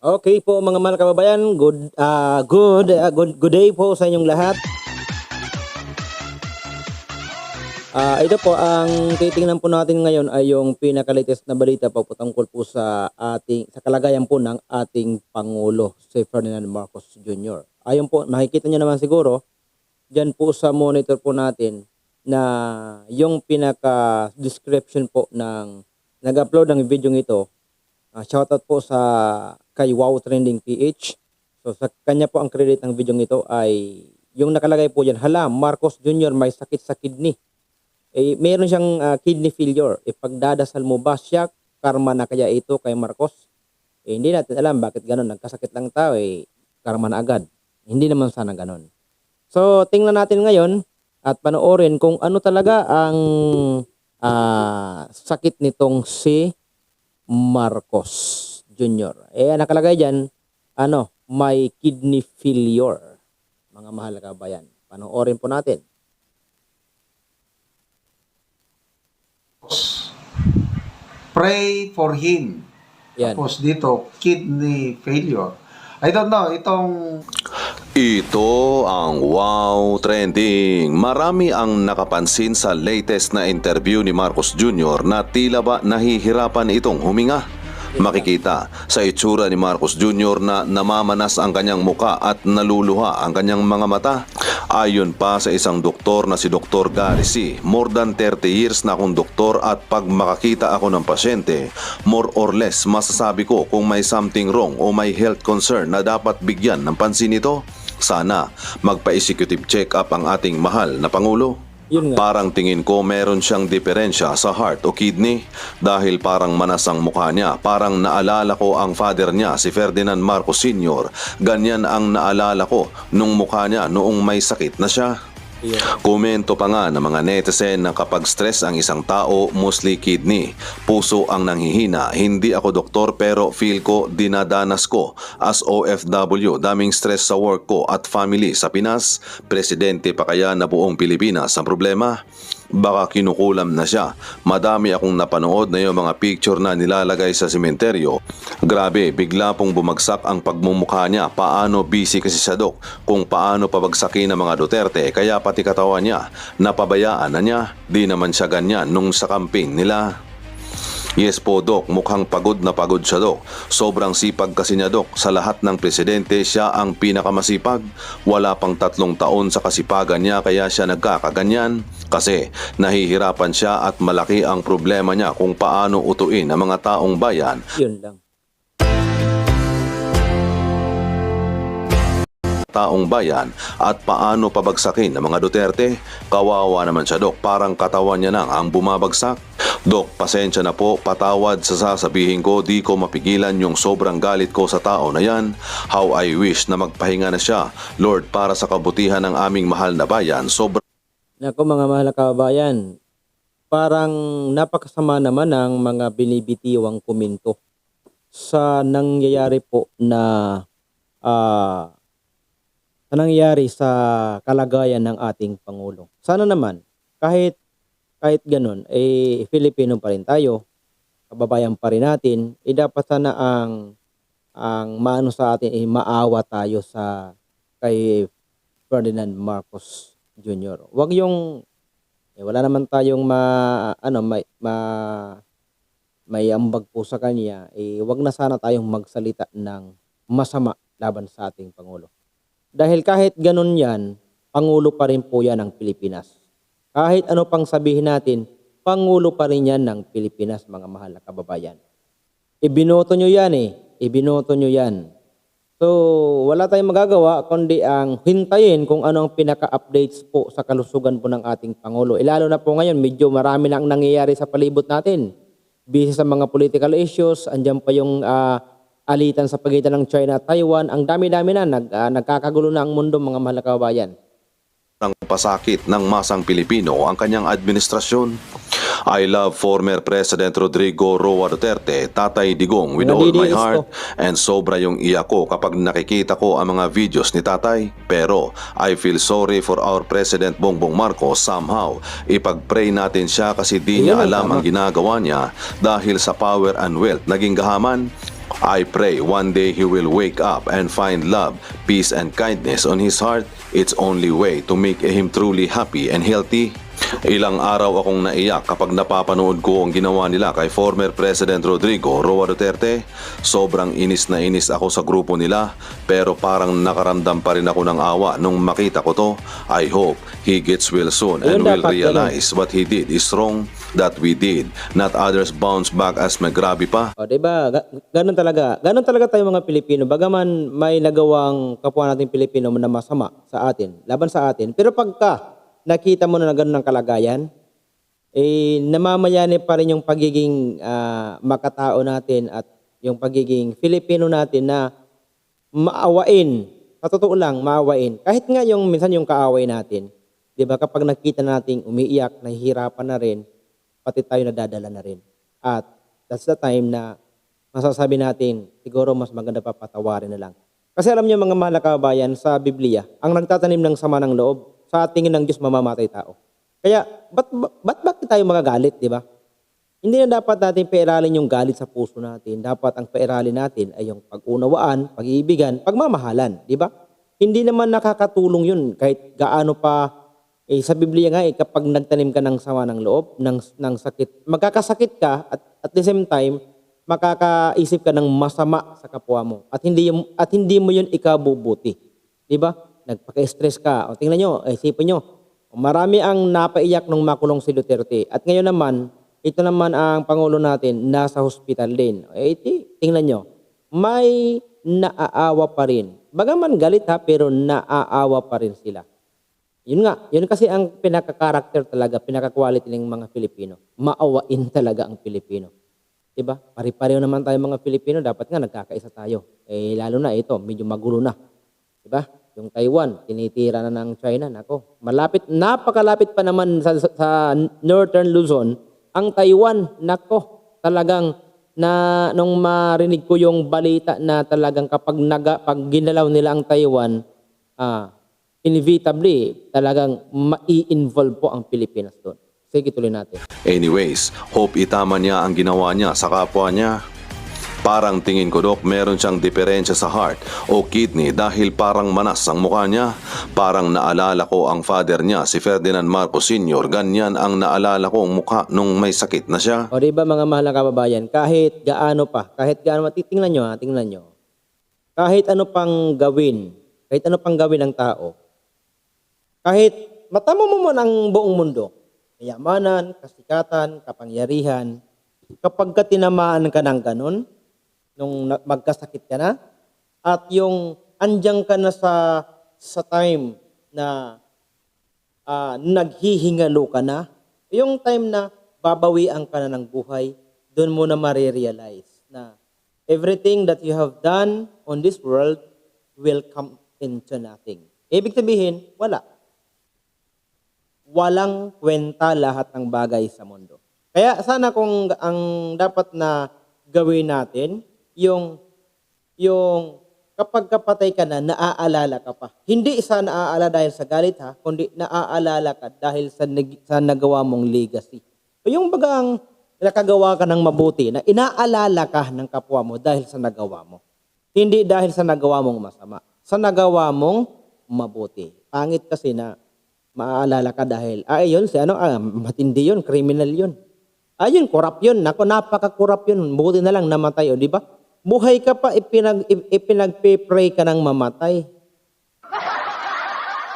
Okay po mga mahal kababayan, good ah good ah, good good day po sa inyong lahat. Ah ito po ang titingnan po natin ngayon ay yung pinaka-latest na balita po patungkol po sa ating sa kalagayan po ng ating pangulo si Ferdinand Marcos Jr. Ayon po makikita niyo naman siguro diyan po sa monitor po natin na yung pinaka description po ng nag-upload ng video ito Uh, shoutout po sa kay Wow Trending PH. So sa kanya po ang credit ng video ito ay yung nakalagay po diyan, hala Marcos Jr. may sakit sa kidney. Eh meron siyang ah, kidney failure. Ipagdadasal mo ba siya karma na kaya ito kay Marcos? Eh, hindi natin alam bakit ganun. Nagkasakit lang tao eh karma na agad. Hindi naman sana ganun. So tingnan natin ngayon at panoorin kung ano talaga ang ah, sakit nitong si Marcos Jr. Eh, nakalagay dyan, ano, may kidney failure. Mga mahal na kabayan. Panoorin po natin. pray for him. Yan. Tapos dito, kidney failure. I don't know, itong Ito ang Wow Trending. Marami ang nakapansin sa latest na interview ni Marcos Jr. na tila ba nahihirapan itong huminga. Makikita sa itsura ni Marcos Jr. na namamanas ang kanyang muka at naluluha ang kanyang mga mata. Ayon pa sa isang doktor na si Dr. Gary C. More than 30 years na akong doktor at pag makakita ako ng pasyente, more or less masasabi ko kung may something wrong o may health concern na dapat bigyan ng pansin ito. Sana magpa-executive check-up ang ating mahal na Pangulo. Yun nga. Parang tingin ko meron siyang diferensya sa heart o kidney dahil parang manas ang mukha niya. Parang naalala ko ang father niya, si Ferdinand Marcos Sr. Ganyan ang naalala ko nung mukha niya noong may sakit na siya. Komento pa nga ng mga netizen na kapag stress ang isang tao, mostly kidney. Puso ang nanghihina. Hindi ako doktor pero feel ko dinadanas ko as OFW. Daming stress sa work ko at family sa Pinas. Presidente pa kaya na buong Pilipinas ang problema? Baka kinukulam na siya. Madami akong napanood na yung mga picture na nilalagay sa sementeryo. Grabe, bigla pong bumagsak ang pagmumukha niya. Paano busy kasi siya dok? Kung paano pabagsakin ng mga Duterte, kaya pati katawan niya, napabayaan na niya. Di naman siya ganyan nung sa campaign nila. Yes po, Dok. Mukhang pagod na pagod siya, Dok. Sobrang sipag kasi niya, Dok. Sa lahat ng presidente, siya ang pinakamasipag. Wala pang tatlong taon sa kasipagan niya kaya siya nagkakaganyan. Kasi nahihirapan siya at malaki ang problema niya kung paano utuin ang mga taong bayan Yun lang. Taong bayan at paano pabagsakin ng mga Duterte? Kawawa naman siya, Dok. Parang katawan niya lang ang bumabagsak. Dok, pasensya na po. Patawad sa sasabihin ko. Di ko mapigilan yung sobrang galit ko sa tao na yan. How I wish na magpahinga na siya. Lord, para sa kabutihan ng aming mahal na bayan, sobrang Nako mga mahal na kababayan, parang napakasama naman ng mga binibitiwang komento sa nangyayari po na ah sa nangyayari sa kalagayan ng ating Pangulo. Sana naman, kahit kahit ganun, eh Filipino pa rin tayo, kababayan pa rin natin, eh dapat sana ang ang maano sa atin eh maawa tayo sa kay Ferdinand Marcos Jr. Wag yung eh, wala naman tayong ma ano may ma may ambag po sa kanya, eh wag na sana tayong magsalita ng masama laban sa ating pangulo. Dahil kahit ganun 'yan, pangulo pa rin po 'yan ng Pilipinas. Kahit ano pang sabihin natin, pangulo pa rin 'yan ng Pilipinas, mga mahal na kababayan. Ibinoto nyo yan eh. Ibinoto nyo yan. So, wala tayong magagawa kundi ang hintayin kung ano ang pinaka-updates po sa kalusugan po ng ating Pangulo. E lalo na po ngayon, medyo marami na ang nangyayari sa palibot natin. Busy sa mga political issues, andyan pa yung ah, alitan sa pagitan ng China at Taiwan. Ang dami-dami na, nag, ah, nagkakagulo na ang mundo mga mahal kababayan. ng pasakit ng masang Pilipino ang kanyang administrasyon. I love former President Rodrigo Roa Duterte, Tatay Digong with all my heart and sobra yung iyak ko kapag nakikita ko ang mga videos ni Tatay. Pero I feel sorry for our President Bongbong Marcos somehow. Ipag-pray natin siya kasi di niya alam ang ginagawa niya dahil sa power and wealth naging gahaman I pray one day he will wake up and find love, peace, and kindness on his heart. It's only way to make him truly happy and healthy. Ilang araw akong naiyak kapag napapanood ko ang ginawa nila kay former President Rodrigo Roa Duterte. Sobrang inis na inis ako sa grupo nila pero parang nakaramdam pa rin ako ng awa nung makita ko to. I hope he gets well soon and will realize what he did is wrong that we did. Not others bounce back as magrabe pa. O, 'di ba? Ga- ganun talaga. Ganun talaga tayo mga Pilipino. Bagaman may nagawang kapwa nating Pilipino na masama sa atin, laban sa atin. Pero pagka nakita mo na ganun ang kalagayan, eh namamayani pa rin yung pagiging ah, makatao natin at yung pagiging Filipino natin na maawain. Sa totoo lang, maawain. Kahit nga yung minsan yung kaaway natin, 'di ba? Kapag nakita nating umiiyak, nahihirapan na rin, pati tayo nadadala na rin. At that's the time na masasabi natin, siguro mas maganda pa patawarin na lang. Kasi alam niyo mga mahal na kababayan, sa Biblia, ang nagtatanim ng sama ng loob, sa tingin ng Diyos mamamatay tao. Kaya, ba't, ba't, ba't tayo magagalit, di ba? Hindi na dapat natin pairalin yung galit sa puso natin. Dapat ang pairalin natin ay yung pag-unawaan, pag-iibigan, pagmamahalan, di ba? Hindi naman nakakatulong yun kahit gaano pa eh, sa Biblia nga eh, kapag nagtanim ka ng sama ng loob, ng, ng sakit, magkakasakit ka at at the same time, makakaisip ka ng masama sa kapwa mo at hindi yung- at hindi mo yun ikabubuti. 'Di ba? Nagpaka-stress ka. O tingnan nyo, eh, isipin nyo, marami ang napaiyak nung makulong si Duterte. At ngayon naman, ito naman ang Pangulo natin, nasa hospital din. Eh, tingnan nyo, may naaawa pa rin. Bagaman galit ha, pero naaawa pa rin sila. Yun nga, yun kasi ang pinaka-character talaga, pinaka-quality ng mga Pilipino. Maawain talaga ang Pilipino. 'Di ba? Pari-pareho naman tayo mga Pilipino, dapat nga nagkakaisa tayo. Eh lalo na ito, medyo magulo na. 'Di ba? Yung Taiwan, tinitira na ng China, nako. Malapit, napakalapit pa naman sa, sa Northern Luzon, ang Taiwan, nako. Talagang na nung marinig ko yung balita na talagang kapag naga, pag ginalaw nila ang Taiwan, ah, inevitably talagang mai-involve po ang Pilipinas doon. Sige, tuloy natin. Anyways, hope itama niya ang ginawa niya sa kapwa niya. Parang tingin ko dok meron siyang diferensya sa heart o kidney dahil parang manas ang mukha niya. Parang naalala ko ang father niya si Ferdinand Marcos Sr. Ganyan ang naalala ko ang mukha nung may sakit na siya. O di ba mga mahal na kababayan, kahit gaano pa, kahit gaano, tingnan nyo ha, tingnan nyo. Kahit ano pang gawin, kahit ano pang gawin ng tao, kahit matamo mo man ang buong mundo, kayamanan, kasikatan, kapangyarihan, kapag ka tinamaan ka ng ganun, nung magkasakit ka na, at yung andyang ka na sa, sa time na ah, naghihingalo ka na, yung time na babawian ka na ng buhay, doon mo na marirealize na everything that you have done on this world will come into nothing. Ibig sabihin, wala. Walang kwenta lahat ng bagay sa mundo. Kaya sana kung ang dapat na gawin natin, yung yung kapag kapatay ka na, naaalala ka pa. Hindi sa naaalala dahil sa galit ha, kundi naaalala ka dahil sa, sa nagawa mong legacy. O yung bagang nakagawa ka ng mabuti, na inaalala ka ng kapwa mo dahil sa nagawa mo. Hindi dahil sa nagawa mong masama. Sa nagawa mong mabuti. Pangit kasi na maaalala ka dahil, ay yun, si ano, ah, matindi yun, criminal yun. Ayun, korap yun. Nako, napaka-korap yun. Buti na lang namatay, o di ba? Buhay ka pa, ipinag, ip- ipinagpe-pray ka ng mamatay.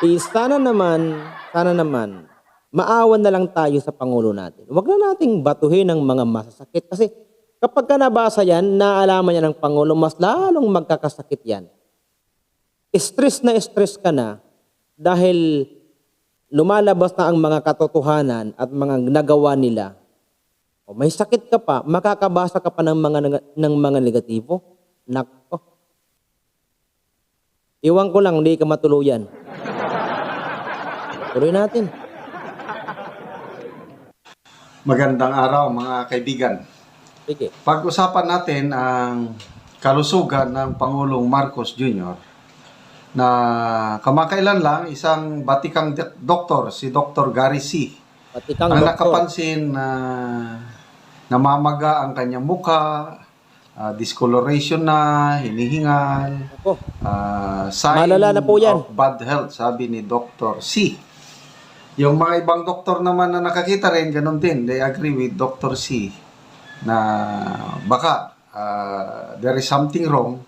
Eh, sana naman, sana naman, maawan na lang tayo sa Pangulo natin. Huwag na nating batuhin ng mga masasakit. Kasi kapag ka nabasa yan, naalaman niya ng Pangulo, mas lalong magkakasakit yan. Stress na stress ka na dahil lumalabas na ang mga katotohanan at mga nagawa nila. O may sakit ka pa, makakabasa ka pa ng mga ng mga negatibo. Nako. Iwan ko lang, hindi ka matuluyan. Tuloy natin. Magandang araw mga kaibigan. Sige. Pag-usapan natin ang kalusugan ng Pangulong Marcos Jr. na kamakailan lang isang batikang doktor, si Dr. Gary C. Pati kang ang doktor. nakapansin na namamaga ang kanyang mukha, ah, discoloration na, hinihingal, Ako, ah, sign Malala na po yan. of bad health, sabi ni Dr. C. Yung mga ibang doktor naman na nakakita rin, ganun din. They agree with Dr. C na baka ah, there is something wrong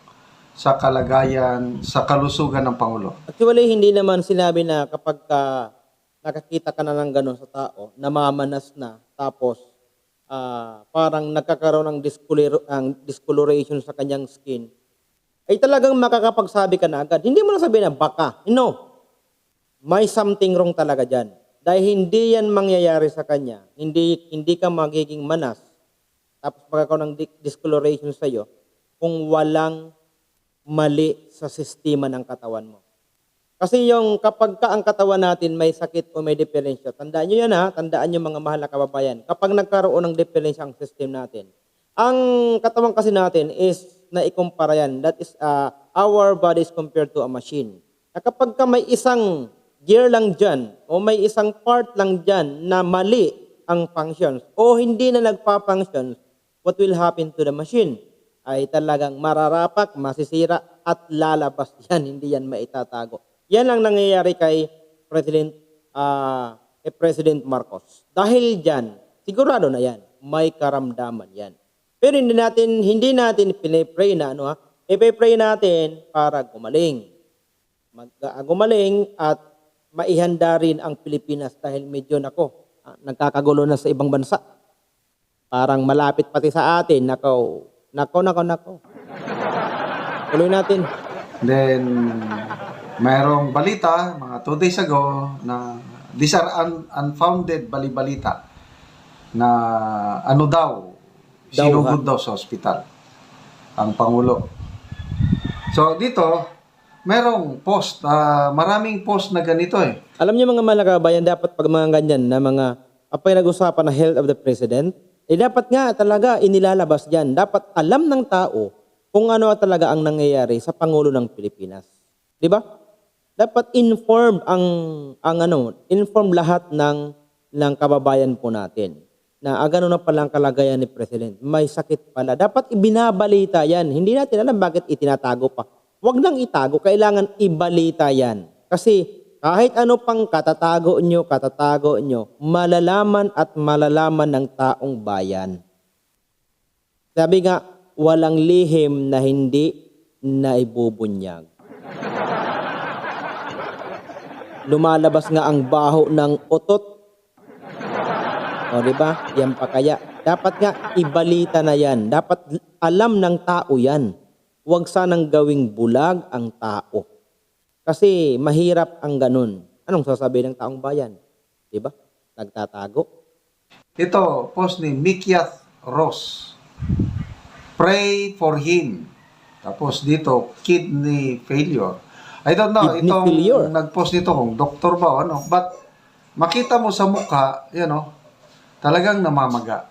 sa kalagayan, sa kalusugan ng Pangulo. Actually, hindi naman sinabi na kapag ka nakakita ka na ng gano'n sa tao, namamanas na, tapos ah, parang nagkakaroon ng discolor- ang discoloration sa kanyang skin, ay talagang makakapagsabi ka na agad. Hindi mo na sabihin na baka. No. May something wrong talaga dyan. Dahil hindi yan mangyayari sa kanya. Hindi, hindi ka magiging manas. Tapos magkakaroon ng di- discoloration sa'yo kung walang mali sa sistema ng katawan mo. Kasi yung kapag ka ang katawan natin may sakit o may diferensya, tandaan nyo yan ha, tandaan nyo mga mahal na kababayan, kapag nagkaroon ng diferensya ang system natin, ang katawan kasi natin is na ikumpara yan, that is uh, our body is compared to a machine. Na kapag ka may isang gear lang dyan, o may isang part lang dyan na mali ang functions, o hindi na nagpa-functions, what will happen to the machine? Ay talagang mararapak, masisira at lalabas yan, hindi yan maitatago. Yan ang nangyayari kay President ah, kay President Marcos. Dahil diyan, sigurado na yan, may karamdaman yan. Pero hindi natin hindi natin pinipray na ano ha, ipipray natin para gumaling. Mag, ah, gumaling at maihanda rin ang Pilipinas dahil medyo nako, ah, nagkakagulo na sa ibang bansa. Parang malapit pati sa atin, nako, nako, nako, nako. Tuloy natin. Then, mayroong balita, mga two days ago, na these are un- unfounded bali-balita na ano daw, Daw, sinugod daw sa ospital ang Pangulo. So, dito, merong post, ah, maraming post na ganito eh. Alam niyo mga malakabayan, dapat pag mga ganyan na mga apay nag-usapan na health of the president, eh dapat nga talaga inilalabas dyan. Dapat alam ng tao kung ano talaga ang nangyayari sa Pangulo ng Pilipinas. Di ba? Dapat inform ang, ang ano, inform lahat ng, ng kababayan po natin na ah, ganun na pala ang kalagayan ni President. May sakit pala. Dapat ibinabalita yan. Hindi natin alam bakit itinatago pa. Huwag nang itago. Kailangan ibalita yan. Kasi kahit ano pang katatago nyo, katatago nyo, malalaman at malalaman ng taong bayan. Sabi nga, walang lihim na hindi na ibubunyag. Lumalabas nga ang baho ng otot. O, di ba? Yan pa kaya. Dapat nga ibalita na yan. Dapat alam ng tao yan. Huwag sanang gawing bulag ang tao. Kasi mahirap ang ganun. Anong sasabihin ng taong bayan? Di ba? Nagtatago. Ito, post ni Mikyat Ross. Pray for him. Tapos dito, kidney failure. I don't know, Kidney itong failure? nag-post nito kung doktor ba o ano. But makita mo sa mukha, you know, talagang namamaga.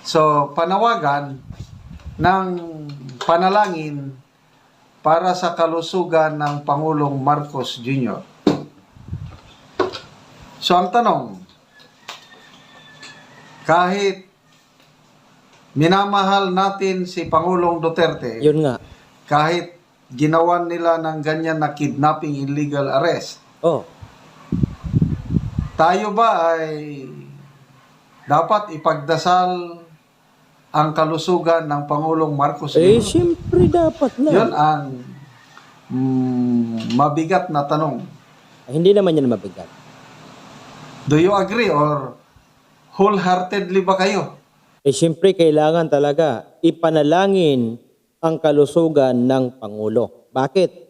So, panawagan ng panalangin para sa kalusugan ng Pangulong Marcos Jr. So, ang tanong, kahit minamahal natin si Pangulong Duterte, Yun nga. kahit ginawan nila ng ganyan na kidnapping illegal arrest, Oh, tayo ba ay dapat ipagdasal ang kalusugan ng Pangulong Marcos eh siyempre dapat na. Yun ang mm, mabigat na tanong. Hindi naman yan mabigat. Do you agree or wholeheartedly ba kayo? Eh siyempre kailangan talaga ipanalangin ang kalusugan ng Pangulo. Bakit?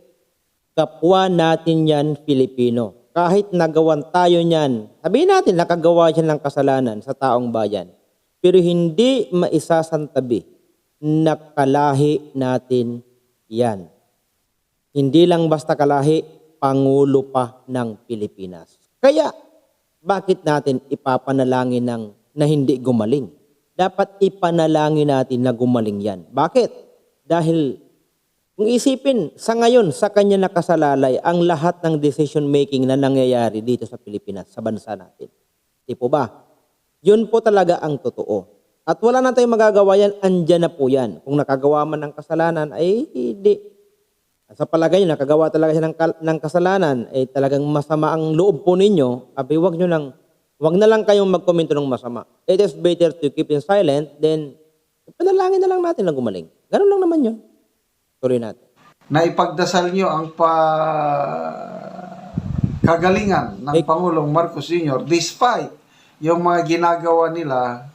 Kapwa natin yan Filipino. Kahit nagawan tayo niyan, sabihin natin nakagawa siya ng kasalanan sa taong bayan. Pero hindi maisasantabi na kalahi natin yan. Hindi lang basta kalahi, Pangulo pa ng Pilipinas. Kaya, bakit natin ipapanalangin ng, na hindi gumaling? Dapat ipanalangin natin na gumaling yan. Bakit? Dahil kung isipin, sa ngayon, sa kanya nakasalalay ang lahat ng decision making na nangyayari dito sa Pilipinas, sa bansa natin. Di po ba? Yun po talaga ang totoo. At wala na tayong magagawa yan, andyan na po yan. Kung nakagawa man ng kasalanan, ay hindi. Sa palagay nyo, nakagawa talaga siya ng, ng kasalanan, ay talagang masama ang loob po ninyo, abi wag nyo lang, wag na lang kayong magkomento ng masama. It is better to keep in silent, then panalangin na lang natin na gumaling. Ganun lang naman yun. Tuloy natin. na ipagdasal nyo ang pa kagalingan ng Pangulong Marcos Sr. despite yung mga ginagawa nila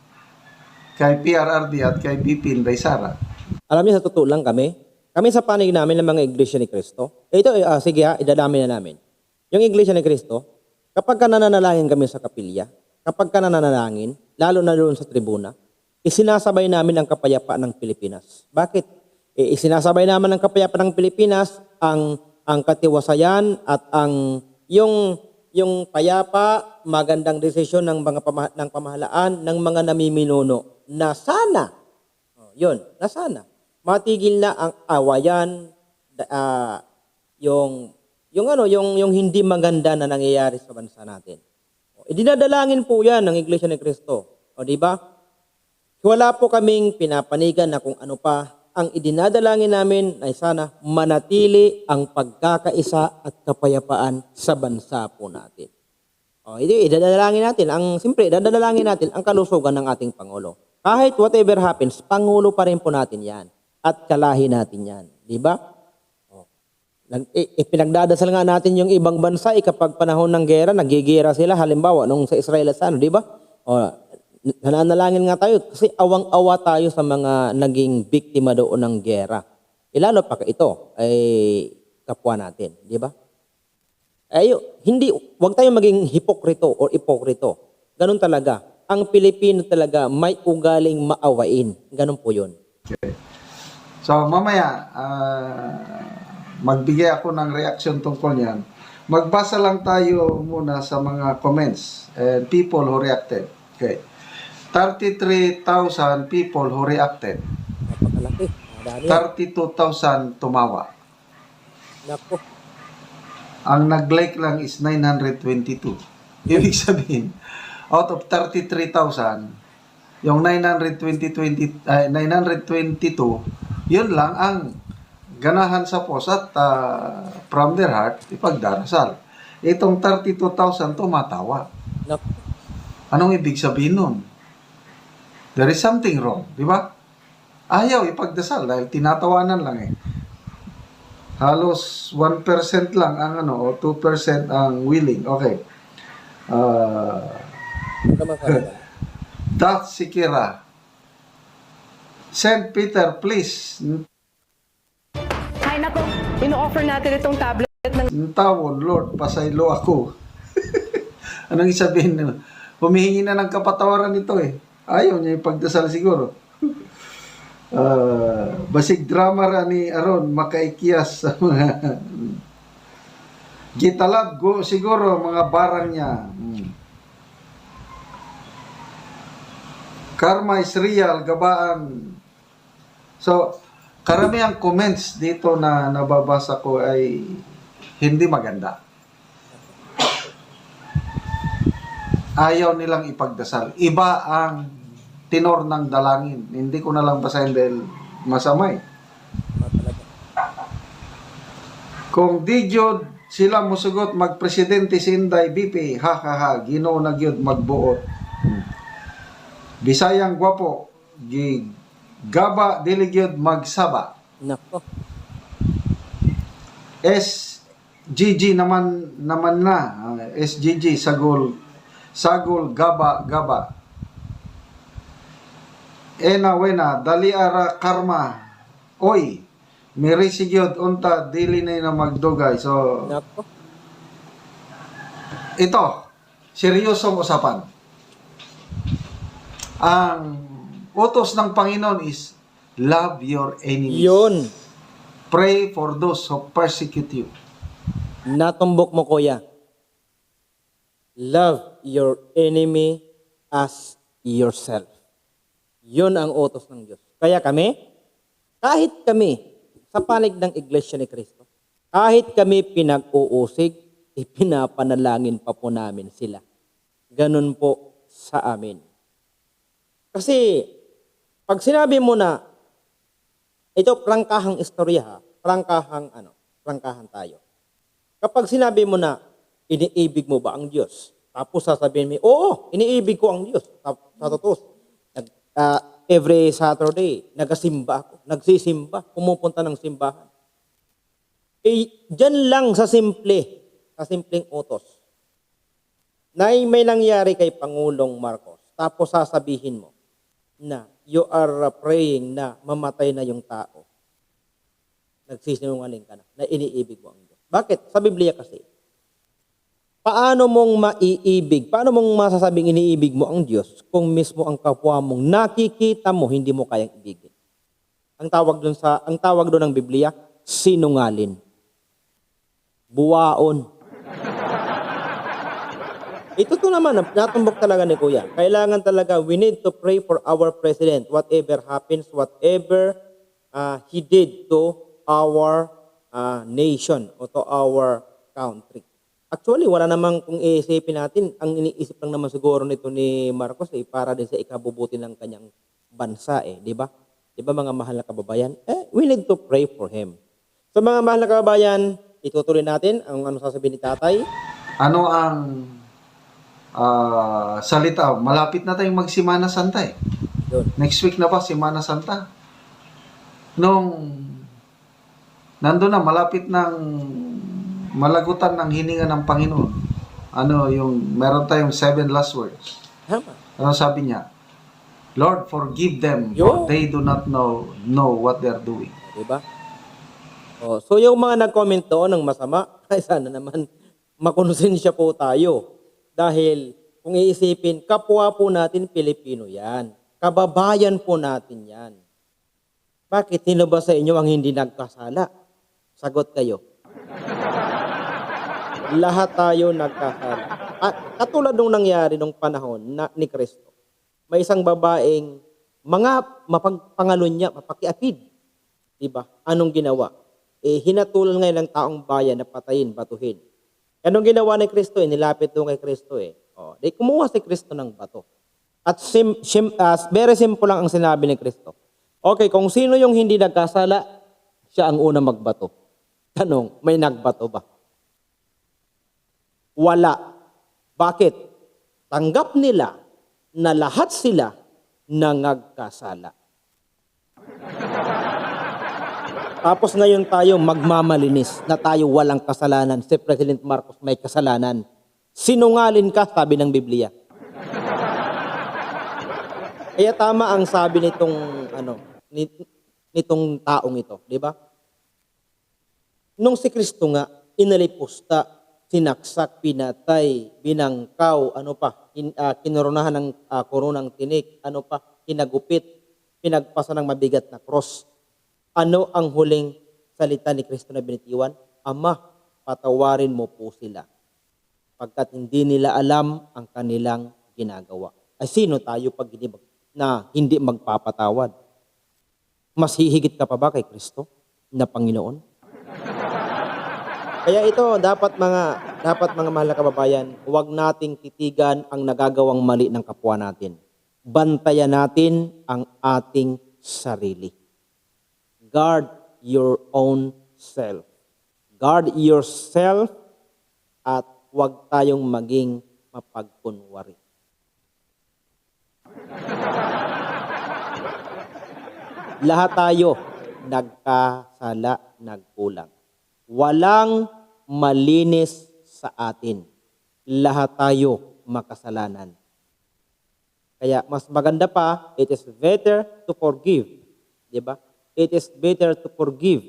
kay PRRD at kay BP Inday Sara. Alam niyo, sa totoo lang kami, kami sa panig namin ng mga iglesia ni Cristo, eh, ito, ah, sige ha, idadami na namin. Yung iglesia ni Cristo, kapag ka nananalangin kami sa kapilya, kapag ka nananalangin, lalo na doon sa tribuna, isinasabay namin ang kapayapaan ng Pilipinas. Bakit? Eh, isinasabay naman ng kapayapaan ng Pilipinas ang ang katiwasayan at ang yung yung payapa, magandang desisyon ng mga pama, ng pamahalaan ng mga namiminuno na sana Oh, yun, nasana. Matigil na ang awayan, ah, yung, yung ano, yung, yung hindi maganda na nangyayari sa bansa natin. O, idinadalangin po yan ng Iglesia ni Cristo. O, di ba? Wala po kaming pinapanigan na kung ano pa. Ang idinadalangin namin ay sana manatili ang pagkakaisa at kapayapaan sa bansa po natin. O, hindi, idadalangin natin. Ang, siyempre, idadalangin natin ang kalusugan ng ating Pangulo. Kahit whatever happens, Pangulo pa rin po natin yan. At kalahi natin yan. Di ba? O, nag, eh, eh, pinagdadasal nga natin yung ibang bansa, eh, kapag panahon ng gera, nagigera sila. Halimbawa, nung sa Israel at sa ano, di ba? O, nananalangin nga tayo kasi awang-awa tayo sa mga naging biktima doon ng gera. Ilalo pa ka ito ay kapwa natin, di ba? Ayo, hindi, wag tayong maging hipokrito or ipokrito. Ganun talaga. Ang Pilipino talaga may ugaling maawain. Ganun po yun. So mamaya, ah, magbigay ako ng reaction tungkol niyan. Magbasa lang tayo muna sa mga comments and people who reacted. Okay. 33,000 people who reacted. Napakalaki. Madami yan. 32,000 tumawa. Nako. Ang nag-like lang is 922. Ibig sabihin, out of 33,000, yung 920, ay, 922, yun lang ang ganahan sa pos at ah, from their heart, ipagdarasal. Itong 32,000 tumatawa. Nako. Anong ibig sabihin nun? There is something wrong, di ba? Ayaw ipagdasal dahil tinatawanan lang eh. Halos 1% lang ang ano, o 2% ang willing. Okay. Uh, ka That Sikira. Saint Peter, please, Ay nako, ino-offer natin itong tablet ng Tawon, Lord, pasaylo ako. Anong isabihin nila? Humihingi na ng kapatawaran ito eh. Ayaw niya ipagdasal siguro. Ah, basig drama ra ni Aron makaikiyas sa mga gitalab go siguro mga barang niya. Hmm. Karma is real, gabaan. So, karamihang comments dito na nababasa ko ay hindi maganda. Ayaw nilang ipagdasal. Iba ang tinor ng dalangin. Hindi ko na lang basahin dahil masamay. Kung di gyud sila musugot magpresidente si Inday BP, ha ha ha, Ginoo na gyud magbuot. Bisayang gwapo, gi gaba dili gyud magsaba. Nako. SGG naman naman na Ah, SGG sagol sagol gaba gaba. Ena wena dali ara karma. Oy Miri sigyod unta dili na na magdugay. So Nako. ito seryosong usapan. Ang utos ng Panginoon is love your enemies. Yun. pray for those who persecute you. Natumbok mo, kuya. Love your enemy as yourself. Yun ang utos ng Diyos. Kaya kami, kahit kami, sa panig ng Iglesia ni Cristo, kahit kami pinag-uusig, ipinapanalangin pa po namin sila. Ganun po sa amin. Kasi Pag sinabi mo na, ito prangkahang istorya ha, prangkahang ano, prangkahan tayo. Kapag sinabi mo na, iniibig mo ba ang Diyos? Tapos sasabihin mo, oo, iniibig ko ang Diyos. Sa, totoo, nag, ah, every Saturday, nagasimba ako, nagsisimba, pumupunta ng simbahan. Eh, dyan lang sa simple, sa simpleng utos, na may nangyari kay Pangulong Marcos, tapos sasabihin mo na you are uh, praying na mamatay na yung tao. Nagsisinungaling ka na, na iniibig mo ang Diyos. Bakit? Sa Biblia kasi, paano mong maiibig, paano mong masasabing iniibig mo ang Diyos kung mismo ang kapwa mong nakikita mo, hindi mo kayang ibigin? Ang tawag doon sa, ang tawag doon ng Biblia, sinungalin. Buwaon. Ito to naman, natumbok talaga ni Kuya. Kailangan talaga, we need to pray for our president. Whatever happens, whatever uh, he did to our uh, nation o to our country. Actually, wala namang kung iisipin natin, ang iniisip lang naman siguro nito ni Marcos eh, para din sa ikabubuti ng kanyang bansa eh, di ba? Di ba mga mahal na kababayan? Eh, we need to pray for him. So mga mahal na kababayan, itutuloy natin ang ano sasabihin ni tatay. Ano ang ah, salita? Malapit na tayong magsimana Santa eh. Yun. Next week na ba, Simana Santa? Nung nando na, malapit ng malagutan ng hininga ng Panginoon. Ano yung, meron tayong seven last words. Ano sabi niya? Lord, forgive them, Yo. for they do not know know what they are doing. Di ba? Oh, so yung mga nag-comment doon ng masama, ay sana naman makonsensya po tayo. Dahil kung iisipin, kapwa po natin Pilipino yan. Kababayan po natin yan. Bakit? Sino ba sa inyo ang hindi nagkasala? Sagot kayo. Lahat tayo nagkasala. At katulad nung nangyari nung panahon na, ni Kristo, may isang babaeng mga mapagpangalon niya, mapakiapid. Diba? Anong ginawa? Eh, hinatulan ngayon ng taong bayan na patayin, batuhin. Anong ginawa ni Kristo? Eh, nilapit doon kay Kristo eh. Oh, di kumuha si Kristo ng bato. At sim, sim, ah, very simple lang ang sinabi ni Kristo. Okay, kung sino yung hindi nagkasala, siya ang una magbato. Tanong, may nagbato ba? Wala. Bakit? Tanggap nila na lahat sila nangagkasala. Tapos ngayon tayo magmamalinis na tayo walang kasalanan. Si President Marcos may kasalanan. Sinungalin ka, sabi ng Biblia. Kaya tama ang sabi nitong ano, nit- nitong taong ito, di ba? Nung si Kristo nga inalipusta, sinaksak, pinatay, binangkaw, ano pa, in, ah, kinoronahan ng ah, koronang tinik, ano pa, kinagupit, pinagpasa ng mabigat na cross. Ano ang huling salita ni Kristo na binitiwan? Ama, patawarin mo po sila pagkat hindi nila alam ang kanilang ginagawa. Ay sino tayo pag hindi mag- na hindi magpapatawad? Mas hihigit ka pa ba kay Kristo na Panginoon? Kaya ito, dapat mga dapat mga mahal na kababayan, huwag nating titigan ang nagagawang mali ng kapwa natin. Bantayan natin ang ating sarili. Guard your own self. Guard yourself at huwag tayong maging mapagkunwari. Lahat tayo nagkasala, nagkulang. Walang malinis sa atin. Lahat tayo makasalanan. Kaya mas maganda pa, it is better to forgive. Di ba? It is better to forgive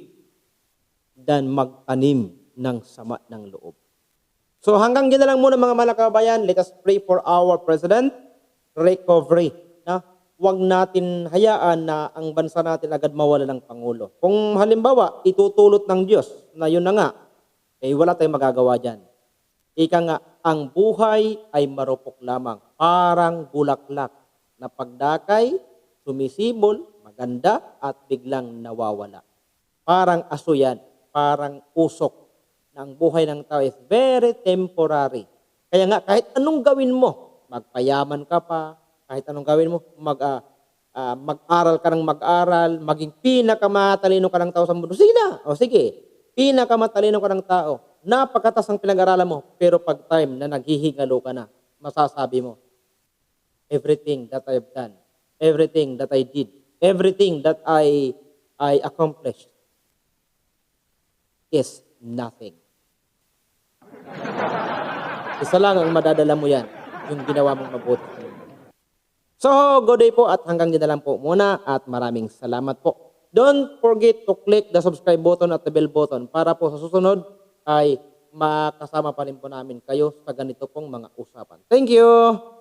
than magtanim ng sama ng loob. So hanggang dyan na lang muna mga malakabayan. Let us pray for our President recovery. Na huwag natin hayaan na ang bansa natin agad mawala ng Pangulo. Kung halimbawa, itutulot ng Diyos na yun na nga, eh wala tayong magagawa dyan. Ika nga, ang buhay ay marupok lamang. Parang bulaklak na pagdakay, sumisibol, maganda, at biglang nawawala. Parang aso yan, parang usok na ang buhay ng tao is very temporary. Kaya nga, kahit anong gawin mo, magpayaman ka pa, kahit anong gawin mo, mag, ah, ah, mag-aral ka ng mag-aral, maging pinakamatalino ka ng tao sa mundo. Sige na. O sige, pinakamatalino ka ng tao. Napakatas ng pinag-aralan mo, pero pag time na naghihingalo ka na, masasabi mo, everything that I've done, everything that I did, everything that I I accomplished is nothing. Isa lang ang madadala mo yan, yung ginawa mong mabuti. So, good day po at hanggang dyan na lang po muna at maraming salamat po. Don't forget to click the subscribe button at the bell button para po sa susunod ay makasama pa rin po namin kayo sa ganito pong mga usapan. Thank you!